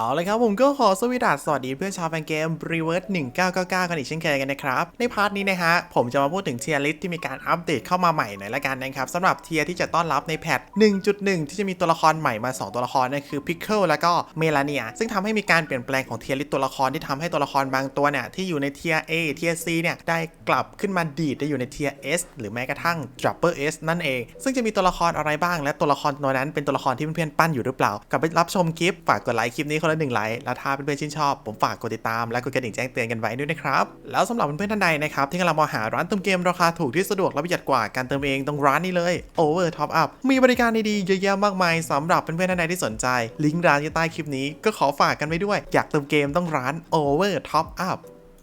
เอาเลยครับผมก็ขอสวีดัสสวัสดีเพื่อนชาวแฟนเกม Reverse 1999 กันอีกเช่นเคยกันนะครับ ในพาร์ทนี้นะฮะ ผมจะมาพูดถึงเทียร์ลิสที่มีการอัปเดตเข้ามาใหม่หน่อยละกันนะครับสำหรับเทียร์ที่จะต้อนรับในแพท 1.1 ที่จะมีตัวละครใหม่มา 2 ตัวละครนั่นคือ Pickle แล้วก็เมลาเนียซึ่งทำให้มีการเปลี่ยนแปลงของเทียร์ลิสตัวละครที่ทำให้ตัวละครบางตัวเนี่ยที่อยู่ในเทียร์ A เทียร์ C เนี่ยได้กลับขึ้นมาดีดได้อยู่ในเทียร์ S หรือแม้กระทั่ง Dropper S นั่นเอง ซึ่งจะมีตัวละครอะไรบ้างและตัวละครตัวนั้นเป็นตัวละครที่เพื่อนๆปั้นอยู่หรือเปล่ากลับไปรับชมคลิปฝากกดไลค์คลิปนี้คนละหนึ่งไลค์แล้วถ้าเพื่อนๆชื่นชอบ ผมฝากกดติดตามและกดกระดิ่งแจ้งเตือนกันไว้ด้วยนะครับ แล้วสำหรับเพื่อนๆท่านใดนะครับที่กำลังมองหาร้านเติมเกมราคาถูกที่สะดวกและประหยัดกว่าการเติมเองตรงร้านนี้เลย Over Top Up มีบริการดีๆเยอะแยะมากมายสำหรับเพื่อนๆท่านใดที่สนใจ ลิงก์ร้านอยู่ใต้คลิปนี้ก็ขอฝากกันไว้ด้วย อยากเติมเกมต้องร้าน Over Top Up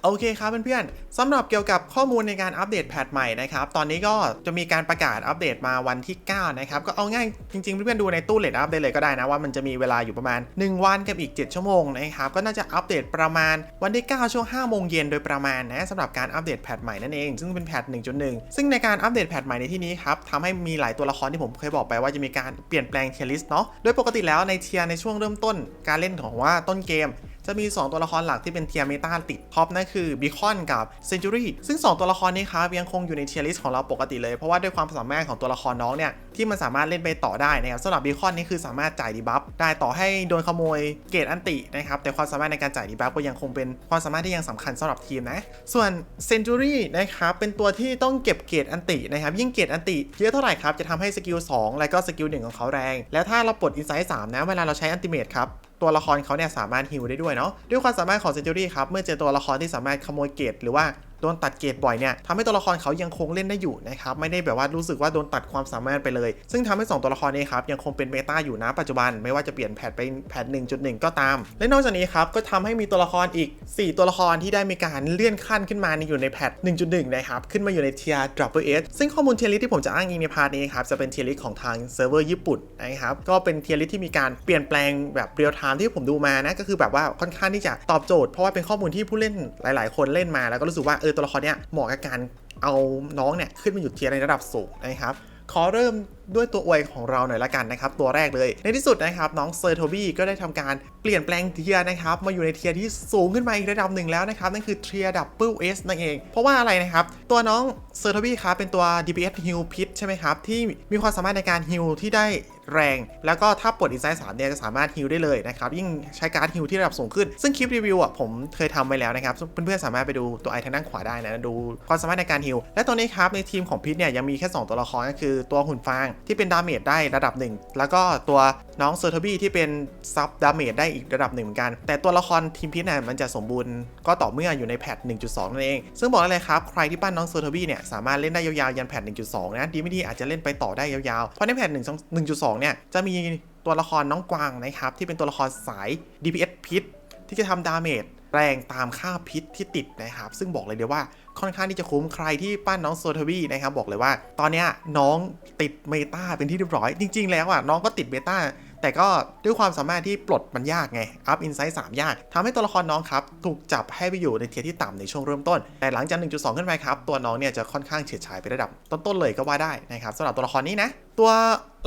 โอเคครับเพื่อนๆสำหรับเกี่ยวกับข้อมูลในการอัปเดตแพทใหม่นะครับตอนนี้ก็จะมีการประกาศอัปเดตมาวันที่ 9 นะครับ ก็เอาง่ายจริงๆ เพื่อนๆดูในตู้เลดอัปเดตเลยก็ได้นะว่ามันจะมีเวลาอยู่ประมาณ 1 วันกับอีก 7 ชั่วโมงนะครับก็น่าจะอัปเดตประมาณวันที่ 9 ช่วง 5 โมงเย็นโดยประมาณนะสำหรับการอัปเดตแพทใหม่นั่นเอง ซึ่งเป็นแพท1.1 ซึ่งในการอัปเดตแพทใหม่ในที่นี้ครับทำให้มีหลายตัวละครที่ผมเคยบอกไปว่าจะมีการเปลี่ยนแปลงเทียร์ลิสต์เนาะโดยปกติแล้วในเทียร์ในช่วงเริ่มต้นการเล่นของว่าต้นเกม จะมี 2 ตัวละครหลักที่เป็นเทียร์เมตาติดท็อปนั่นคือบิคอนกับเซนจูรี่ซึ่ง 2 ตัวละครนี้ครับยังคงอยู่ในเทียร์ลิสต์ของเราปกติเลย เพราะว่าด้วยความสามารถของตัวละครน้องเนี่ยที่มันสามารถเล่นไปต่อได้นะครับสำหรับบิคอนนี่คือสามารถจ่ายดีบัฟได้ต่อให้โดนขโมยเกรดอันตินะครับแต่ความสามารถในการจ่ายดีบัฟก็ยังคงเป็นความสามารถที่ยังสำคัญสำหรับทีมนะส่วนเซนจูรี่นะครับเป็นตัวที่ต้องเก็บเกรดอันตินะครับยิ่งเกรดอันติเยอะเท่าไหร่ครับจะทำให้สกิล2และก็สกิล1ของเขาแรง แล้วถ้าเราปลดอินไซต์3นะเวลาเราใช้อันติเมทครับ ตัวละครเขาเนี่ยสามารถฮิวได้ด้วยเนาะด้วยความสามารถของเซนจูรี่ครับเมื่อเจอตัวละครที่สามารถขโมยเกรดหรือว่า ดนตัดเกรดบ่อยเนี่ยทำให้ตัวละครเขายังคงเล่นได้อยู่นะครับไม่ได้แบบว่ารู้สึกว่าโดนตัดความสามารถไปเลย ซึ่งทำให้ 2 ตัวละครนี้ครับยังคงเป็นเมตาอยู่นะปัจจุบันไม่ว่าจะเปลี่ยนแพทไปแพท1.1 ก็ตาม และนอกจากนี้ครับก็ทำให้มีตัวละครอีก 4 ตัวละครที่ได้มีการเลื่อนขั้นขึ้นมาในอยู่ในแพท1.1 นะครับขึ้นมาอยู่ในเทียร์ Dropper S ซึ่งข้อมูลเทียร์ลิสที่ผมจะอ้างอิงในพาร์ทนี้ครับจะเป็นเทียร์ลิสของทางเซิร์ฟเวอร์ญี่ปุ่นนะครับก็เป็นเทียร์ลิสที่มีการเปลี่ยนแปลงแบบเรียลไทม์ที่ผมดูมานะก็คือแบบว่าค่อนข้างที่จะตอบโจทย์เพราะว่าเป็นข้อมูลที่ผู้เล่นหลาย ๆ คนเล่นมาแล้วก็รู้สึกว่าเออตัวละครเนี้ยเหมาะกับการเอาน้องเนี่ยขึ้นมาอยู่เทียร์ในระดับสูงนะครับขอเริ่มด้วยตัวอวยของเราหน่อยละกันนะครับ ตัวแรกเลย ในที่สุดนะครับ น้องเซอร์โทบี้ก็ได้ทำการเปลี่ยนแปลงเทียร์นะครับ มาอยู่ในเทียร์ที่สูงขึ้นมาอีกระดับหนึ่งแล้วนะครับ นั่นคือเทียร์ดับเบิลเอสนั่นเอง เพราะว่าอะไรนะครับ ตัวน้องเซอร์โทบี้ครับเป็นตัว DPS Heal Pit ใช่ไหมครับ ที่มีความสามารถในการฮิลที่ได้ แรง แล้วก็ถ้าปลดอินไซต์สามเนี่ยจะสามารถฮิลได้เลยนะครับ ยิ่งใช้การฮิลที่ระดับสูงขึ้น ซึ่งคลิปรีวิวอะผมเคยทำไว้แล้วนะครับ เพื่อนๆสามารถไปดูตัวไอทางด้านขวาได้นะ ดูความสามารถในการฮิลและตัวนี้ครับในทีมของพิษเนี่ยยังมีแค่ 2 ตัวละครก็คือตัวหุ่นฟางที่เป็นดาเมจได้ระดับหนึ่งแล้วก็ตัวน้องเซอร์ทบี้ที่เป็นซับดาเมจได้อีกระดับหนึ่งเหมือนกัน แต่ตัวละครทีมพิษเนี่ยมันจะสมบูรณ์ก็ต่อเมื่ออยู่ในแพท1.2 นั่นเอง ซึ่งบอกได้เลยครับ ใครที่ปั้นน้องเซอร์ทบี้เนี่ยสามารถเล่นได้ยาวๆยันแพท1.2 นะ ดีไม่ดีอาจจะเล่นไปต่อได้ยาวๆ เพราะในแพท1.2เนี่ยจะมีตัวละครน้องกวางนะครับที่เป็นตัวละครสาย DPS พิษ ที่จะทำดาเมจแรงตามค่าพิษที่ติดนะครับ ซึ่งบอกเลยเดียวว่าค่อนข้างที่จะคุ้มใครที่ปั้นน้องโซทวีนะครับบอกเลยว่า ตอนนี้น้องติดเมตาเป็นที่เรียบร้อย จริง ๆ แล้วอะน้องก็ติดเมตา แต่ก็ด้วยความสามารถที่ปลดมันยากไงอัพอินไซต์3ยากทำให้ตัวละครน้องครับ ถูกจับให้ไปอยู่ในเทียที่ต่ำในช่วงเริ่มต้น แต่หลังจาก 1.2 ขึ้นไปครับ ตัวน้องเนี่ยจะค่อนข้างเฉียดฉายไประดับ ต้นๆเลยก็ว่าได้นะครับสำหรับตัวละครนี้นะ ตัว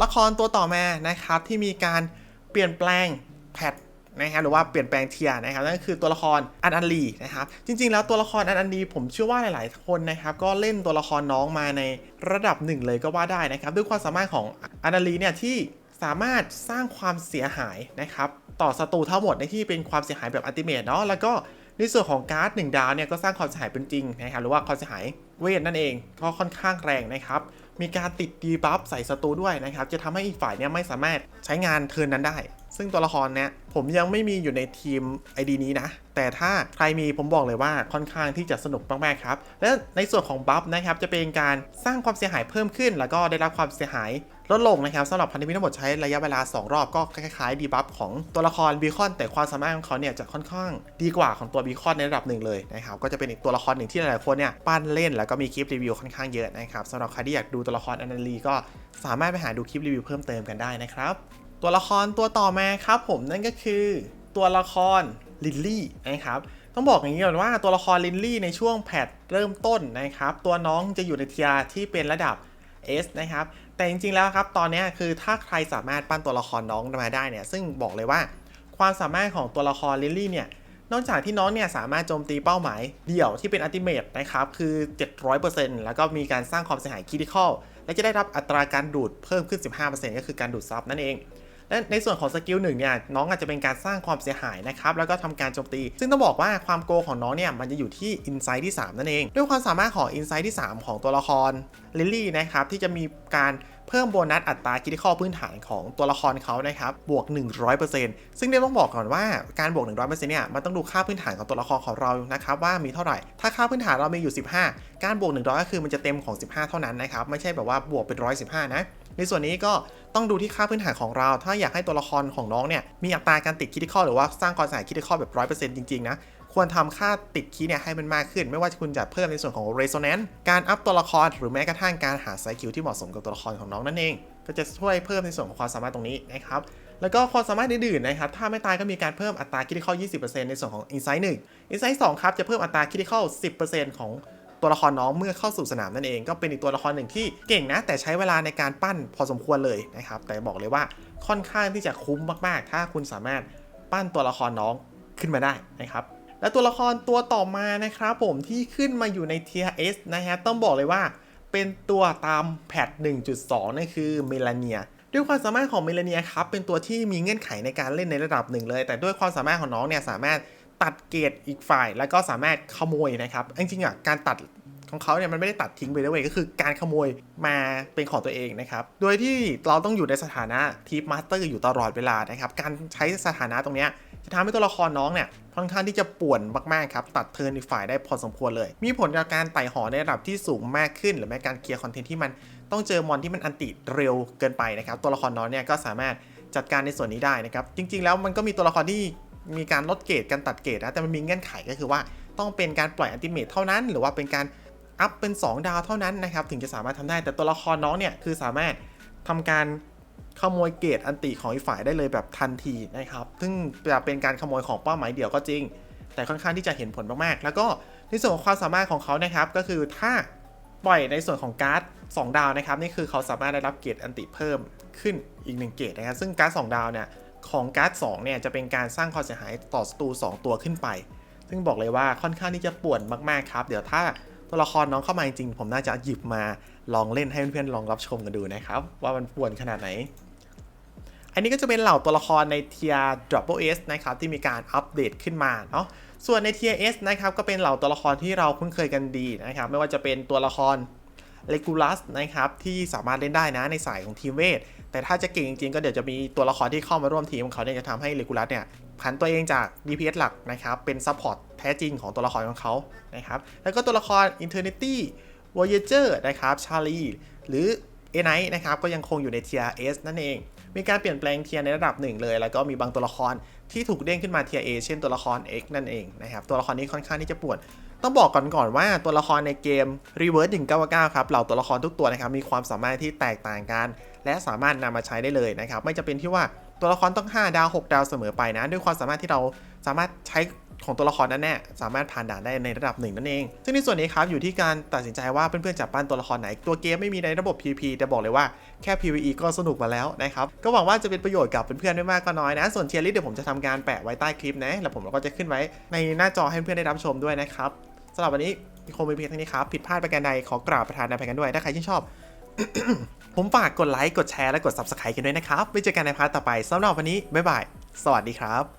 ละครตัวต่อมานะครับที่มีการเปลี่ยนแปลงแพทนะครับหรือว่าเปลี่ยนแปลงเทียนะครับนั่นก็คือตัวละครอันอันลีนะครับจริง ๆ แล้วตัวละครอันอันลีผมเชื่อว่าหลาย ๆ คนนะครับก็เล่นตัวละครน้องมาในระดับหนึ่งเลยก็ว่าได้นะครับด้วยความสามารถของอันอันลีเนี่ยที่ สามารถสร้างความเสียหายนะครับต่อศัตรูทั้งหมดในที่เป็นความเสียหายแบบอัติเมตเนาะแล้วก็ในส่วนของการ์ดหนึ่งดาวเนี่ยก็สร้างความเสียหายเป็นจริงนะครับหรือว่าความเสียหายเวทนั่นเองก็ค่อนข้างแรงนะครับมีการติดดีบัฟใส่ศัตรูด้วยนะครับจะทำให้อีกฝ่ายเนี่ยไม่สามารถใช้งานเทิร์นนั้นได้ ซึ่งตัวละครเนี่ยผมยังไม่มีอยู่ในทีม ID นี้นะ แต่ถ้าใครมีผมบอกเลยว่าค่อนข้างที่จะสนุกมากๆครับ และในส่วนของบัฟนะครับจะเป็นการสร้างความเสียหายเพิ่มขึ้น แล้วก็ได้รับความเสียหายลดลงนะครับสำหรับพันธมิตรทั้งหมดใช้ระยะเวลา 2 รอบก็คล้ายๆดีบัฟของตัวละครบีคอนแต่ความสามารถของเขาเนี่ยจะค่อนข้างดีกว่าของตัวบีคอนในระดับหนึ่งเลยนะครับก็จะเป็นอีกตัวละครหนึ่งที่หลายๆคนเนี่ยปั้นเล่นแล้วก็มีคลิปรีวิวค่อนข้างเยอะนะครับสำหรับใครที่อยากดูตัวละครอนาลีก็สามารถไปหาดูคลิปรีวิวเพิ่มเติมกันได้นะครับ ตัวละครตัวต่อมาครับผมนั่นก็คือตัวละครลินลี่นะครับต้องบอกอย่างนี้ก่อนว่าตัวละครลินลี่ในช่วงแพทเริ่มต้นนะครับ ตัวน้องจะอยู่ในเทียร์ที่เป็นระดับ S นะครับ แต่จริงๆแล้วครับ ตอนนี้คือถ้าใครสามารถปั้นตัวละครน้องมาได้เนี่ย ซึ่งบอกเลยว่าความสามารถของตัวละครลิลลี่เนี่ย นอกจากที่น้องเนี่ยสามารถโจมตีเป้าหมายเดี่ยวที่เป็นอัติเมทนะครับ คือ 700%แล้วก็มีการสร้างความเสียหายคริติคอลและจะได้รับอัตราการดูดเพิ่มขึ้น 15%ก็คือการดูดซับนั่นเอง และในส่วนของสกิลหนึ่งเนี่ยน้องอาจจะเป็นการสร้างความเสียหายนะครับแล้วก็ทำการโจมตี ซึ่งต้องบอกว่าความโกของน้องเนี่ยมันจะอยู่ที่อินไซต์ที่ 3 นั่นเอง ด้วยความสามารถของอินไซต์ที่ 3 ของตัวละครลิลลี่นะครับที่จะมีการเพิ่มโบนัสอัตราคิดข้อพื้นฐานของตัวละครเขานะครับบวก 100%ซึ่งเนี่ยวต้องบอกก่อนว่าการบวก 100%เนี่ยมันต้องดูค่าพื้นฐานของตัวละครของเรานะครับว่ามีเท่าไหร่ ถ้าค่าพื้นฐานเรามีอยู่ 15 การบวก 100 ก็คือมันจะเต็มของ 15 เท่านั้นนะครับไม่ใช่แบบว่าบวกเป็น 115 นะในส่วนนี้ก็ ต้องดูที่ค่าพื้นฐานของเรา ถ้าอยากให้ตัวละครของน้องเนี่ยมีอัตราการติดคิดข้อหรือว่าสร้างความเสียหายคิดข้อแบบ100%จริงๆนะควรทำค่าติดคีย์เนี่ยให้มันมากขึ้น ไม่ว่าคุณจะเพิ่มในส่วนของ resonance การอัพตัวละครหรือแม้กระทั่งการหาไซคิวที่เหมาะสมกับตัวละครของน้องนั่นเอง ก็จะช่วยเพิ่มในส่วนของความสามารถตรงนี้นะครับแล้วก็ความสามารถอื่นๆนะครับ ถ้าไม่ตายก็มีการเพิ่มอัตราคิดข้อ20%ในส่วนของ insight 1 insight 2 ครับ จะเพิ่มอัตราคิดข้อ10%ของ ตัวละครน้องเมื่อเข้าสู่สนามนั่นเองก็เป็นอีกตัวละครหนึ่งที่เก่งนะ แต่ใช้เวลาในการปั้นพอสมควรเลยนะครับแต่บอกเลยว่าค่อนข้างที่จะคุ้มมากๆ ถ้าคุณสามารถปั้นตัวละครน้องขึ้นมาได้นะครับและตัวละครตัวต่อมานะครับผมที่ขึ้นมาอยู่ใน Tier S นะฮะต้องบอกเลยว่าเป็นตัวตามแพท 1.2 นั่นคือเมลาเนียด้วยความสามารถของเมลาเนียครับเป็นตัวที่มีเงื่อนไขในการเล่นในระดับหนึ่งเลย แต่ด้วยความสามารถของน้องเนี่ยสามารถ ตัดเกรดอีกฝ่าย แล้วก็สามารถขโมยนะครับจริงๆอะการตัดของเขาเนี่ยมันไม่ได้ตัดทิ้งไปเลยเว้ยก็คือการขโมยมาเป็นของตัวเองนะครับ โดยที่เราต้องอยู่ในสถานะทีมมาสเตอร์อยู่ตลอดเวลานะครับ การใช้สถานะตรงเนี้ยจะทำให้ตัวละครน้องเนี่ยค่อนข้างที่จะป่วนมากๆครับ ตัดเทิร์นอีกฝ่ายได้พอสมควรเลย มีผลกับการไต่หอในระดับที่สูงมากขึ้น หรือแม้การเคลียร์คอนเทนต์ที่มันต้องเจอมอนที่มันอันติเร็วเกินไปนะครับ ตัวละครน้องเนี่ยก็สามารถจัดการในส่วนนี้ได้นะครับ จริง ๆ แล้วมันก็มีตัวละครที่ มีการลดเกรดการตัดเกรดนะแต่มันมีเงื่อนไขก็คือว่าต้องเป็นการปล่อยอันติเมทเท่านั้น หรือว่าเป็นการอัพเป็น 2 ดาวเท่านั้นนะครับถึงจะสามารถทำได้แต่ตัวละครน้องเนี่ยคือสามารถทำการขโมยเกรดอันติของอีกฝ่ายได้เลยแบบทันทีนะครับ ซึ่งจะเป็นการขโมยของเป้าหมายเดียวก็จริง แต่ค่อนข้างที่จะเห็นผลมากๆ แล้วก็ในส่วนของความสามารถของเขานะครับ ก็คือถ้าปล่อยในส่วนของการ์ด2ดาวนะครับ นี่คือเขาสามารถได้รับเกรดอันติเพิ่มขึ้นอีก 1 เกรดนะครับ ซึ่งการ์ด2ดาวเนี่ย ของการ์ด2เนี่ยจะเป็นการสร้างความเสียหายต่อศัตรู2ตัวขึ้นไป ซึ่งบอกเลยว่าค่อนข้างที่จะป่วนมากๆครับ เดี๋ยวถ้าตัวละครน้องเข้ามาจริงผมน่าจะหยิบมาลองเล่นให้เพื่อนๆลองรับชมกันดูนะครับ ว่ามันป่วนขนาดไหน อันนี้ก็จะเป็นเหล่าตัวละครในเทียร์ Double S นะครับที่มีการอัปเดตขึ้นมาเนาะส่วนในเทียร์ S นะครับก็เป็นเหล่าตัวละครที่เราคุ้นเคยกันดีนะครับไม่ว่าจะเป็นตัวละคร Regulus นะครับที่สามารถเล่นได้นะในสายของทีมเวท แต่ถ้าจะเก่งจริงๆ ก็เดี๋ยวจะมีตัวละครที่เข้ามาร่วมทีมของเขาเนี่ยจะทำให้ Regulus เนี่ยผันตัวเองจาก DPS หลักนะครับเป็นซัพพอร์ตแท้จริงของตัวละครของเขานะครับแล้วก็ตัวละคร Eternity Voyager นะครับ Charlie หรือ a n i g h t นะครับก็ยังคงอยู่ใน Tier S นั่นเอง มีการเปลี่ยนแปลงเทียร์ในระดับหนึ่งเลย แล้วก็มีบางตัวละครที่ถูกเด้งขึ้นมาเทียร์ A เช่นตัวละคร X นั่นเองนะครับตัวละครนี้ค่อนข้างที่จะปวด ต้องบอกก่อนก่อนว่าตัวละครในเกม Reverse 199ครับเหล่าตัวละครทุกตัวนะครับมีความสามารถที่แตกต่างกัน และสามารถนำมาใช้ได้เลยนะครับไม่จะเป็นที่ว่าตัวละครต้อง 5 ดาว 6 ดาวเสมอไปนะ ด้วยความสามารถที่เราสามารถใช้ ของตัวละครนั้นแน่สามารถผ่านด่านได้ในระดับหนึ่งนั่นเอง ซึ่งในส่วนนี้ครับอยู่ที่การตัดสินใจว่าเพื่อนๆจะปั้นตัวละครไหน ตัวเกมไม่มีในระบบ PVP แต่บอกเลยว่าแค่ PVE ก็สนุกมาแล้วนะครับ ก็หวังว่าจะเป็นประโยชน์กับเพื่อนๆไม่มากก็น้อยนะ ส่วนเทียร์ลิสเดี๋ยวผมจะทำการแปะไว้ใต้คลิปนะ แล้วผมก็จะขึ้นไว้ในหน้าจอให้เพื่อนๆได้รับชมด้วยนะครับสำหรับวันนี้คงเป็นเพียงเท่านี้ครับ ผิดพลาดประการใดขอกราบประธานอภัยกันด้วย ถ้าใครชื่นชอบ ผมฝากกดไลค์ กดแชร์ และกด subscribe กันด้วยนะครับ ไว้เจอกันในพาร์ทต่อไปสำหรับวันนี้ บ๊ายบาย สวัสดีครับ